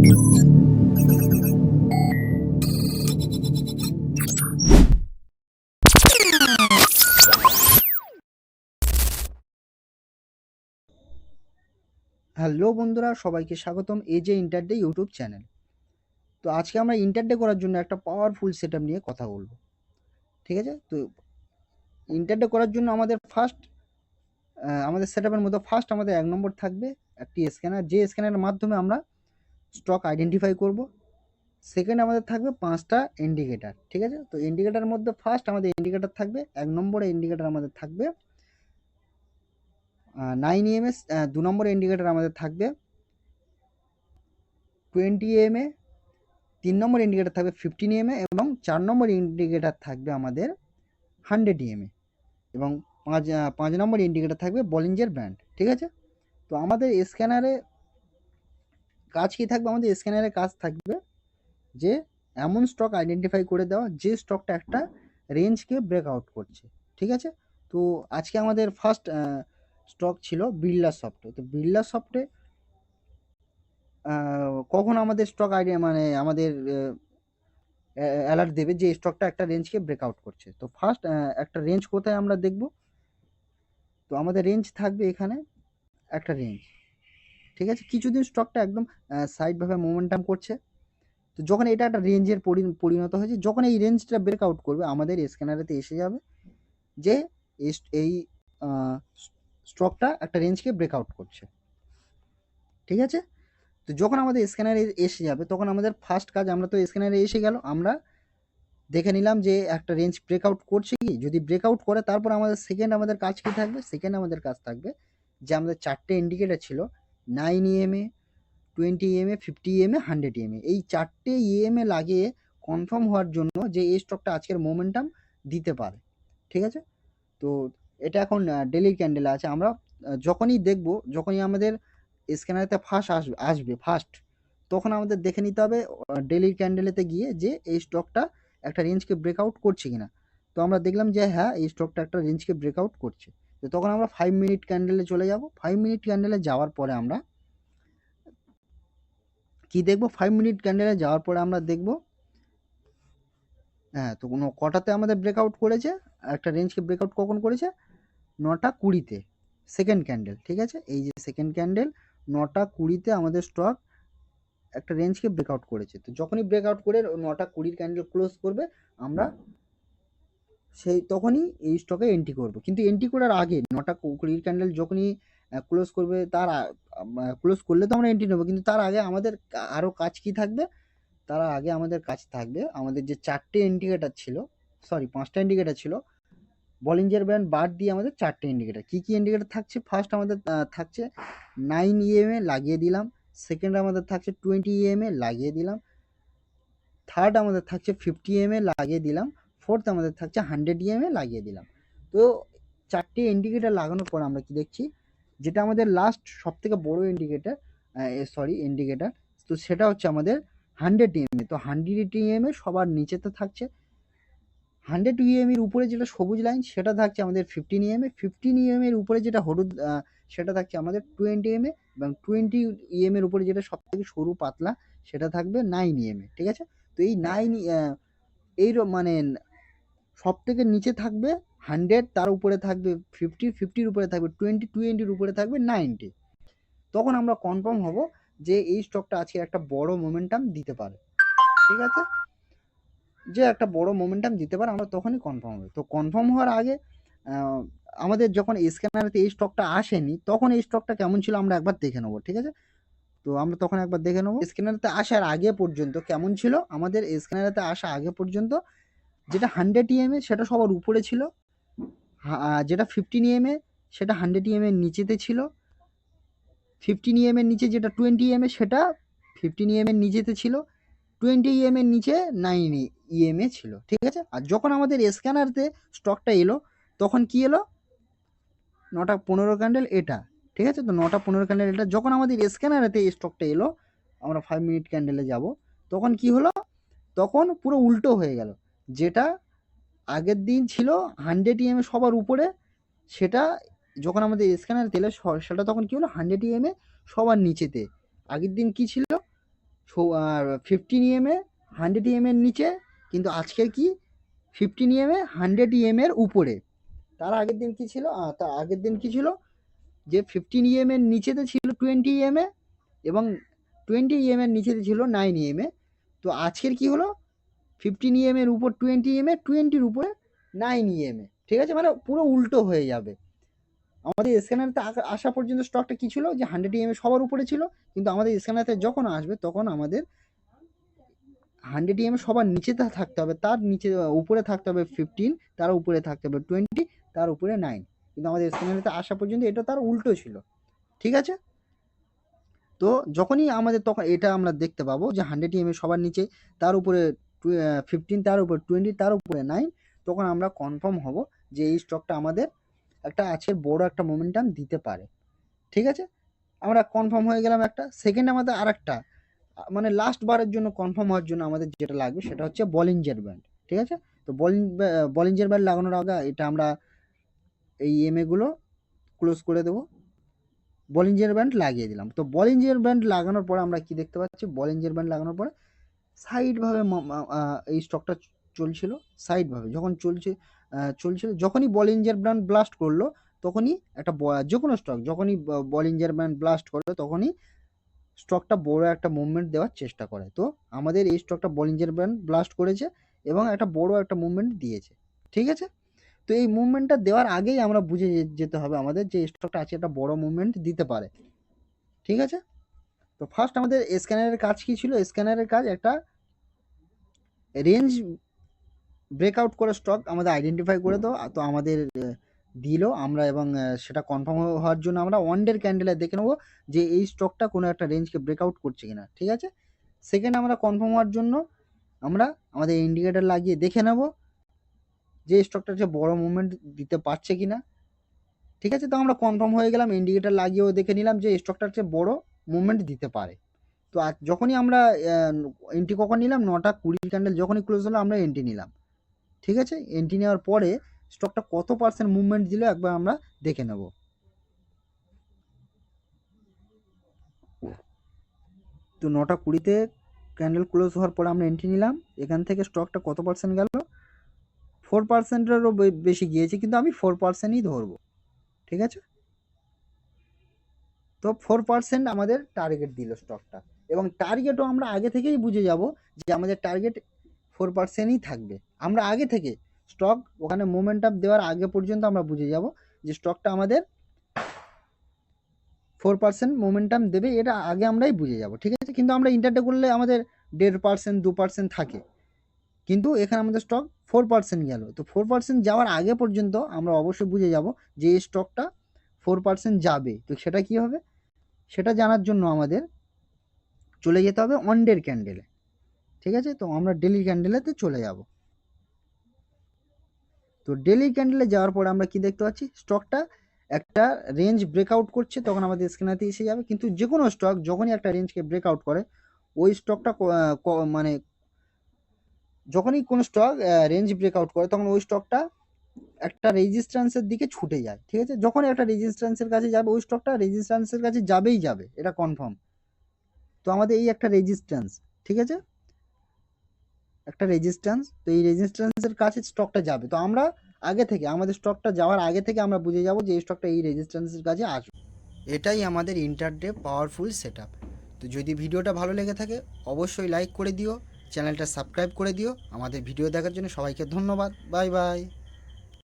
Hello বন্ধুরা, সবাইকে স্বাগতম এজে ইন্টারডে ইউটিউব চ্যানেল তো আজকে আমরা ইন্টারডে করার জন্য একটা পাওয়ারফুল সেট নিয়ে কথা বলব। ঠিক আছে? তো ইন্টারডে করার জন্য আমাদের ফার্স্ট আমাদের সেট মধ্যে ফার্স্ট আমাদের এক নম্বর থাকবে একটি স্ক্যানার যে স্ক্যানারের মাধ্যমে আমরা স্টক আইডেন্টিফাই করব। সেকেন্ড আমাদের থাকবে পাঁচটা ইন্ডিকেটার ঠিক আছে? তো ইন্ডিকেটার মধ্যে ফার্স্ট আমাদের ইন্ডিকেটার থাকবে, এক নম্বরে ইন্ডিকেটার আমাদের থাকবে নাইন ইএমএস দু নম্বর ইন্ডিকেটার আমাদের থাকবে টোয়েন্টি এমএ তিন নম্বর ইন্ডিকেটার থাকবে ফিফটিন এমএ এবং চার নম্বর ইন্ডিকেটার থাকবে আমাদের হান্ড্রেড ইএমএ এবং পাঁচ পাঁচ নম্বর ইন্ডিকেটার থাকবে বলিঞ্জের ব্র্যান্ড ঠিক আছে? তো আমাদের স্ক্যানারে কাজ কি থাকবে? আমাদের স্ক্যানারে কাজ থাকবে যে, এমন স্টক আইডেন্টিফাই করে দেওয়া যে স্টকটা একটা রেঞ্জকে ব্রেকআউট করছে। ঠিক আছে? তো আজকে আমাদের ফার্স্ট স্টক ছিল বিড়লা সফটে তো বিড়লা সফটে কখন আমাদের স্টক আইডিয়া মানে আমাদের অ্যালার্ট দেবে যে স্টকটা একটা রেঞ্জকে ব্রেকআউট করছে। তো ফার্স্ট একটা রেঞ্জ কোথায় আমরা দেখব? তো আমাদের রেঞ্জ থাকবে এখানে একটা রেঞ্জ ঠিক আছে? কিছুদিন স্টকটা একদম সাইডভাবে মোমেন্টাম করছে। তো যখন এটা একটা রেঞ্জের পরিণত হয়েছে, যখন এই রেঞ্জটা ব্রেকআউট করবে, আমাদের স্ক্যানারেতে এসে যাবে যে এই স্টকটা একটা রেঞ্জকে ব্রেকআউট করছে। ঠিক আছে? তো যখন আমাদের স্ক্যানারে এসে যাবে, তখন আমাদের ফার্স্ট কাজ, আমরা তো স্ক্যানারে এসে গেল, আমরা দেখে নিলাম যে একটা রেঞ্জ ব্রেকআউট করছে কি? যদি ব্রেকআউট করে, তারপর আমাদের সেকেন্ড আমাদের কাজ কি থাকবে? সেকেন্ড আমাদের কাজ থাকবে যে আমাদের চারটে ইন্ডিকেটার ছিল nine EMA twenty EMA fifty EMA hundred EMA এই চারটে ইএমএ লাগিয়ে কনফার্ম হওয়ার জন্য যে এই স্টকটা আজকের মোমেন্টাম দিতে পারে। ঠিক আছে? তো এটা এখন ডেলি ক্যান্ডেল আছে। আমরা যখনই দেখব, যখনই আমাদের স্ক্যানারেতে ফার্স্ট আসবে আসবে ফার্স্ট তখন আমাদের দেখে নিতে হবে ডেলি ক্যান্ডেলেতে গিয়ে যে এই স্টকটা একটা রেঞ্জকে ব্রেকআউট করছে কিনা। তো আমরা দেখলাম যে হ্যাঁ এই স্টকটা একটা রেঞ্জকে ব্রেকআউট করছে। তো তখন আমরা ফাইভ মিনিট ক্যান্ডেলে চলে যাব। ফাইভ মিনিট ক্যান্ডেলে যাওয়ার পরে আমরা কি দেখব? ফাইভ মিনিট ক্যান্ডেলে যাওয়ার পরে আমরা দেখব হ্যাঁ তো কোনো কটাতে আমাদের ব্রেকআউট করেছে? একটা রেঞ্জকে ব্রেকআউট কখন করেছে? নটা কুড়িতে। সেকেন্ড ক্যান্ডেল ঠিক আছে? এই যে সেকেন্ড ক্যান্ডেল নটা কুড়িতে আমাদের স্টক একটা রেঞ্জকে ব্রেকআউট করেছে। তো যখনই ব্রেকআউট করে নটা কুড়ির ক্যান্ডেল ক্লোজ করবে, আমরা সেই তখনই এই স্টকে এন্ট্রি করব। কিন্তু এন্ট্রি করার আগে নটা কুড়ির ক্যান্ডেল যখনই ক্লোজ করবে তার ক্লোজ করলে তো আমরা এন্ট্রি নেব। কিন্তু তার আগে আমাদের আরও কাজ কি থাকবে? তার আগে আমাদের কাজ থাকবে আমাদের যে চারটে ইন্ডিকেটার ছিল সরি পাঁচটা ইন্ডিকেটার ছিল বলিঞ্জার ব্যান্ড বাদ দিয়ে আমাদের চারটে ইন্ডিকেটার কী কী ইন্ডিকেটার থাকছে? ফার্স্ট আমাদের থাকছে নাইন ইএমএ লাগিয়ে দিলাম। সেকেন্ড আমাদের থাকছে টোয়েন্টি ইএমএ লাগিয়ে দিলাম। থার্ড আমাদের থাকছে ফিফটি এমএ লাগিয়ে দিলাম। ফোর্থ আমাদের থাকছে হান্ড্রেড ইএমএ লাগিয়ে দিলাম। তো চারটে ইন্ডিকেটার লাগানোর পর আমরা কি দেখছি? যেটা আমাদের লাস্ট সব থেকে বড় ইন্ডিকেটার সরি ইন্ডিকেটার তো সেটা হচ্ছে আমাদের হান্ড্রেড ইএমএ তো হান্ড্রেড ইএমএ সবার নিচেতে থাকছে। হান্ড্রেড ইএম এর উপরে যেটা সবুজ লাইন সেটা থাকছে আমাদের fifteen EM A fifteen EM এর উপরে যেটা হলুদ সেটা থাকছে আমাদের টোয়েন্টি এম এ এবং টোয়েন্টি ইএম এর উপরে যেটা সব থেকে সরু পাতলা, সেটা থাকবে নাইন ইএম এ ঠিক আছে? তো এই নাইন এই মানে সব থেকে নিচে থাকবে হান্ড্রেড তার উপরে থাকবে ফিফটি ফিফটির উপরে থাকবে টোয়েন্টি টোয়েন্টির উপরে থাকবে নাইনটি তখন আমরা কনফার্ম হব যে এই স্টকটা আজকে একটা বড় মোমেন্টাম দিতে পারে। ঠিক আছে? যে একটা বড় মোমেন্টাম দিতে পারে, আমরা তখনই কনফার্ম হবে। তো কনফার্ম হওয়ার আগে আমাদের যখন স্ক্যানারেতে এই স্টকটা আসেনি, তখন এই স্টকটা কেমন ছিল আমরা একবার দেখে নেব, ঠিক আছে? তো আমরা তখন একবার দেখে নেব। স্ক্যানারেতে আসার আগে পর্যন্ত কেমন ছিল? আমাদের স্ক্যানারেতে আসা আগে পর্যন্ত যেটা হান্ড্রেড ইএমএ সেটা সবার উপরে ছিল। যেটা ফিফটিন ইএমএ সেটা হান্ড্রেড ইএমএর নিচেতে ছিল। ফিফটিন ইএমএর নিচে যেটা টোয়েন্টি ইএমএ সেটা ফিফটিন ইএমএর নিচেতে ছিল। টোয়েন্টি ইএম এর নিচে নাইন ইএমএ ছিল, ঠিক আছে? আর যখন আমাদের স্ক্যানারতে স্টকটা এলো, তখন কি এলো? নটা পনেরো ক্যান্ডেল এটা, ঠিক আছে? তো নটা পনেরো ক্যান্ডেল এটা। যখন আমাদের স্ক্যানারেতে এই স্টকটা এলো, আমরা ফাইভ মিনিট ক্যান্ডেলে যাব, তখন কি হলো? তখন পুরো উল্টো হয়ে গেল। যেটা আগের দিন ছিল হান্ড্রেড ইএমএ সবার উপরে, সেটা যখন আমাদের স্ক্যানার তেলে সেটা তখন কি হলো? হান্ড্রেড ইএমএ সবার নিচেতে। আগের দিন কি ছিল? ফিফটিন ইএমএ হান্ড্রেড ইএমের নিচে, কিন্তু আজকের কি? ফিফটিন ইএমএ হান্ড্রেড ইএমের উপরে। তার আগের দিন কি ছিল? তার আগের দিন কি ছিল? যে ফিফটিন ইএমের নিচেতে ছিল টোয়েন্টি ইএমএ এবং টোয়েন্টি ইএমের নিচেতে ছিল নাইন ইএমএ তো আজকের কি হলো? ফিফটিন ইএমের উপর টোয়েন্টি ইএমএ টোয়েন্টির উপরে নাইন ইএম এ। ঠিক আছে? মানে পুরো উল্টো হয়ে যাবে। আমাদের স্ক্যানারতে আসা পর্যন্ত স্টকটা কি ছিল? যে হান্ড্রেড ইএমএ সবার উপরে ছিল। কিন্তু আমাদের স্ক্যানারতে যখন আসবে, তখন আমাদের হান্ড্রেড ইএম সবার নিচে থাকতে হবে। তার নিচে, উপরে থাকতে হবে ফিফটিন তার উপরে থাকতে হবে টোয়েন্টি তার উপরে নাইন কিন্তু আমাদের স্ক্যানারেতে আসা পর্যন্ত এটা তার উল্টো ছিল। ঠিক আছে? তো যখনই আমাদের তখন, এটা আমরা দেখতে পাবো যে হান্ড্রেড ইএম সবার নিচে, তার উপরে ফিফটিন তার উপরে টোয়েন্টি তার উপরে নাইন তখন আমরা কনফার্ম হব যে এই স্টকটা আমাদের একটা আজকের বড় একটা মোমেন্টাম দিতে পারে। ঠিক আছে? আমরা কনফার্ম হয়ে গেলাম একটা। সেকেন্ড আমাদের আর একটা মানে লাস্ট বারের জন্য কনফার্ম হওয়ার জন্য আমাদের যেটা লাগবে সেটা হচ্ছে বলিঞ্জার ব্যান্ড ঠিক আছে? তো বলিং বলিঞ্জার ব্যান্ড লাগানোর আগে এটা আমরা এই এমএগুলো ক্লোজ করে দেবো। বলিঞ্জার ব্যান্ড লাগিয়ে দিলাম। তো বলিঞ্জার ব্যান্ড লাগানোর পরে আমরা কি দেখতে পাচ্ছি? বলিঞ্জার ব্যান্ড লাগানোর পরে সাইডভাবে এই স্টকটা চলছিল, সাইডভাবে। যখন চলছে চলছিল, যখনই বলিঞ্জার ব্র্যান্ড ব্লাস্ট করল, তখনই একটা যে কোনো স্টক, যখনই বলিঞ্জার ব্র্যান্ড ব্লাস্ট করল, তখনই স্টকটা বড় একটা মুভমেন্ট দেওয়ার চেষ্টা করে। তো আমাদের এই স্টকটা বলিঞ্জার ব্র্যান্ড ব্লাস্ট করেছে এবং একটা বড় একটা মুভমেন্ট দিয়েছে। ঠিক আছে? তো এই মুভমেন্টটা দেওয়ার আগেই আমরা বুঝে যেতে হবে আমাদের যে স্টকটা আছে, একটা বড় মুভমেন্ট দিতে পারে। ঠিক আছে? তো ফার্স্ট আমাদের স্ক্যানারের কাজ কি ছিল? স্ক্যানারের কাজ একটা রেঞ্জ ব্রেকআউট করে স্টক আমাদের আইডেন্টিফাই করে দাও তো আমাদের দিল। আমরা এবং সেটা কনফার্ম হওয়ার জন্য আমরা ওয়ান ডের ক্যান্ডেলে দেখে নেব যে এই স্টকটা কোনো একটা রেঞ্জকে ব্রেকআউট করছে কিনা, ঠিক আছে? সেকেন্ড আমরা কনফার্ম হওয়ার জন্য আমরা আমাদের ইন্ডিকেটার লাগিয়ে দেখে নেব যে স্টকটা যে বড় মুভমেন্ট দিতে পারছে কিনা, ঠিক আছে? তো আমরা কনফার্ম হয়ে গেলাম ইন্ডিকেটার লাগিয়েও দেখে নিলাম যে স্টকটার চেয়ে বড় মুভমেন্ট দিতে পারে। তো যখনই আমরা এন্ট্রি কখন নিলাম? নটা কুড়ি ক্যান্ডেল যখনই ক্লোজ হলো, আমরা এন্ট্রি নিলাম। ঠিক আছে? এন্ট্রি নেওয়ার পরে স্টকটা কত পার্সেন্ট মুভমেন্ট দিল একবার আমরা দেখে নেব। তো নটা কুড়িতে ক্যান্ডেল ক্লোজ হওয়ার পরে আমরা এন্ট্রি নিলাম। এখান থেকে স্টকটা কত পার্সেন্ট গেল? ফোর পার্সেন্টেরও বেশি গিয়েছে, কিন্তু আমি ফোর পার্সেন্টই ধরবো। ঠিক আছে? তো ফোর পার্সেন্ট আমাদের টার্গেট দিল স্টকটা এবং টার্গেটও আমরা আগে থেকেই বুঝে যাব যে আমাদের টার্গেট ফোর পার্সেন্টই থাকবে। আমরা আগে থেকে স্টক ওখানে মোমেন্টাম দেওয়ার আগে পর্যন্ত আমরা বুঝে যাব যে স্টকটা আমাদের ফোর পার্সেন্ট মোমেন্টাম দেবে, এটা আগে আমরাই বুঝে যাব, ঠিক আছে? কিন্তু আমরা ইন্টারডে করলে আমাদের দেড় পার্সেন্ট দু পার্সেন্ট থাকে। কিন্তু এখানে আমাদের স্টক ফোর পার্সেন্ট গেল। তো ফোর পার্সেন্ট যাওয়ার আগে পর্যন্ত আমরা অবশ্যই বুঝে যাব যে এই স্টকটা ফোর পার্সেন্ট যাবে। তো সেটা কি হবে? সেটা জানার জন্য আমাদের চলে যেতে হবে অন ডের ক্যান্ডেলে ঠিক আছে? তো আমরা ডেলি ক্যান্ডেলেতে চলে যাব। তো ডেলি ক্যান্ডেলে যাওয়ার পরে আমরা কি দেখতে পাচ্ছি? স্টকটা একটা রেঞ্জ ব্রেকআউট করছে, তখন আমাদের স্ক্যানাতে এসে যাবে। কিন্তু যে কোনো স্টক যখনই একটা রেঞ্জকে ব্রেকআউট করে, ওই স্টকটা মানে যখনই কোনো স্টক রেঞ্জ ব্রেকআউট করে, তখন ওই স্টকটা একটা রেজিস্ট্যান্সের দিকে ছুটে যায়। ঠিক আছে? যখন একটা রেজিস্ট্যান্সের কাছে যাবে, ওই স্টকটা রেজিস্ট্যান্সের কাছে যাবেই যাবে। এটা কনফার্ম আমাদের এই একটা রেজিস্ট্যান্স ঠিক আছে? একটা রেজিস্ট্যান্স তো এই রেজিস্ট্যান্সের কাছে স্টকটা যাবে। তো আমরা আগে থেকে, আমাদের স্টকটা যাওয়ার আগে থেকে আমরা বুঝে যাব যে এই স্টকটা এই রেজিস্ট্যান্সের কাছে আসবে। এটাই আমাদের ইন্টারডে পাওয়ারফুল সেট তো যদি ভিডিওটা ভালো লেগে থাকে, অবশ্যই লাইক করে দিও চ্যানেলটা সাবস্ক্রাইব করে দিও। আমাদের ভিডিও দেখার জন্য সবাইকে ধন্যবাদ। Bye bye